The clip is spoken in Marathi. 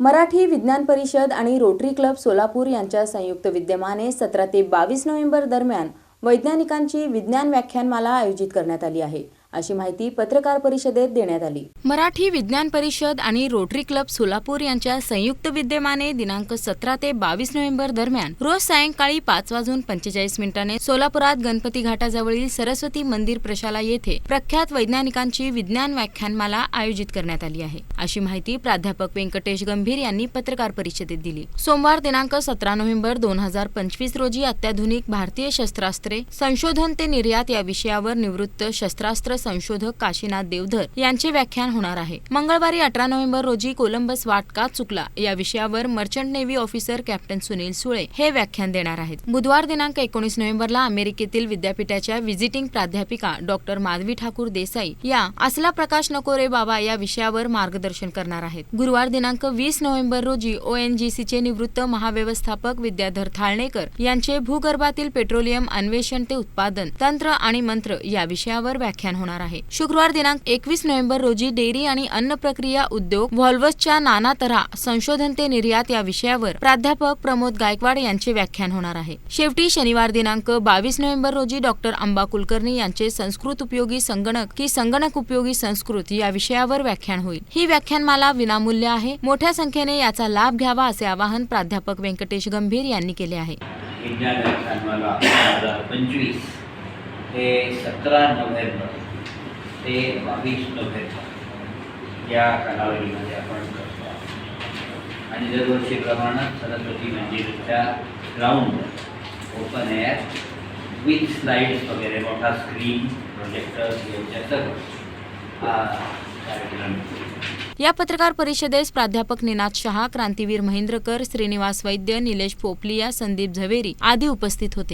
मराठी विज्ञान परिषद आणि रोटरी क्लब सोलापूर यांच्या संयुक्त विद्यमाने सतरा ते बावीस नोव्हेंबर दरम्यान वैज्ञानिकांची विज्ञान व्याख्यानमाला आयोजित करण्यात आली आहे. अशी माहिती पत्रकार परिषदेत देण्यात आली. मराठी विज्ञान परिषद आणि रोटरी क्लब सोलापूर यांच्या संयुक्त विद्यमाने दिनांक सतरा ते बावीस नोव्हेंबर दरम्यान रोज सायंकाळी पाच वाजून पंचेचाळीस मिनिटांनी सोलापुरात गणपती घाटाजवळील सरस्वती मंदिर प्रशाला येथे प्रख्यात वैज्ञानिकांची विज्ञान व्याख्यानमाला आयोजित करण्यात आली आहे. अशी माहिती प्राध्यापक व्यंकटेश गंभीर यांनी पत्रकार परिषदेत दिली. सोमवार दिनांक सतरा नोव्हेंबर दोन हजार पंचवीस रोजी अत्याधुनिक भारतीय शस्त्रास्त्रे संशोधन ते निर्यात या विषयावर निवृत्त शस्त्रास्त्र संशोधक काशीनाथ देवधर यांचे व्याख्यान होणार आहे. मंगळवारी अठरा नोव्हेंबर रोजी कोलंबस वाट का चुकला. या विषयावर merchant navy officer captain Sunil Sule हे व्याख्यान देणार आहेत. बुधवार दिनांक एकोणीस नोव्हेंबरला अमेरिकेतील विद्यापीठाच्या व्हिजिटिंग प्राध्यापिका डॉक्टर माधवी ठाकूर देसाई या असला प्रकाश नको रे बाबा या विषयावर मार्गदर्शन करणार आहेत. गुरुवार दिनांक वीस नोव्हेंबर रोजी ओएनजीसीचे निवृत्त महाव्यवस्थापक विद्याधर थाळणेकर यांचे भूगर्भातील पेट्रोलियम अन्वेषण ते उत्पादन तंत्र आणि मंत्र या विषयावर व्याख्यान होणार आहे. शुक्रवार दिनांक एकवीस नोव्हेंबर रोजी डेअरी आणि अन्न प्रक्रिया उद्योग व्हॉल्वसच्या नाना तऱ्हा संशोधन ते निर्यात या विषयावर प्राध्यापक प्रमोद गायकवाड यांचे व्याख्यान होणार आहे. शेवटी शनिवार दिनांक बावीस नोव्हेंबर रोजी डॉक्टर अंबा कुलकर्णी यांचे संस्कृत उपयोगी संगणक की संगणक उपयोगी संस्कृत या विषयावर व्याख्यान होईल. ही व्याख्यानमाला विनामूल्य आहे. मोठ्या संख्येने याचा लाभ घ्यावा असे आवाहन प्राध्यापक व्यंकटेश गंभीर यांनी केले आहे. पंचवीस हे सतरा नोव्हेंबर ते बावीस नोव्हेंबर या कालावधीमध्ये आपण करतो. आणि दरवर्षीप्रमाणे सरस्वती मंदिरच्या ground open air with slides वगैरे मोठा स्क्रीन प्रोजेक्टर यांच्यासह हा कार्यक्रम. या पत्रकार परिषदेस प्राध्यापक निनाद शहा क्रांतीवीर महेंद्रकर श्रीनिवास वैद्य निलेश पोपलिया संदीप झवेरी आदी उपस्थित होते.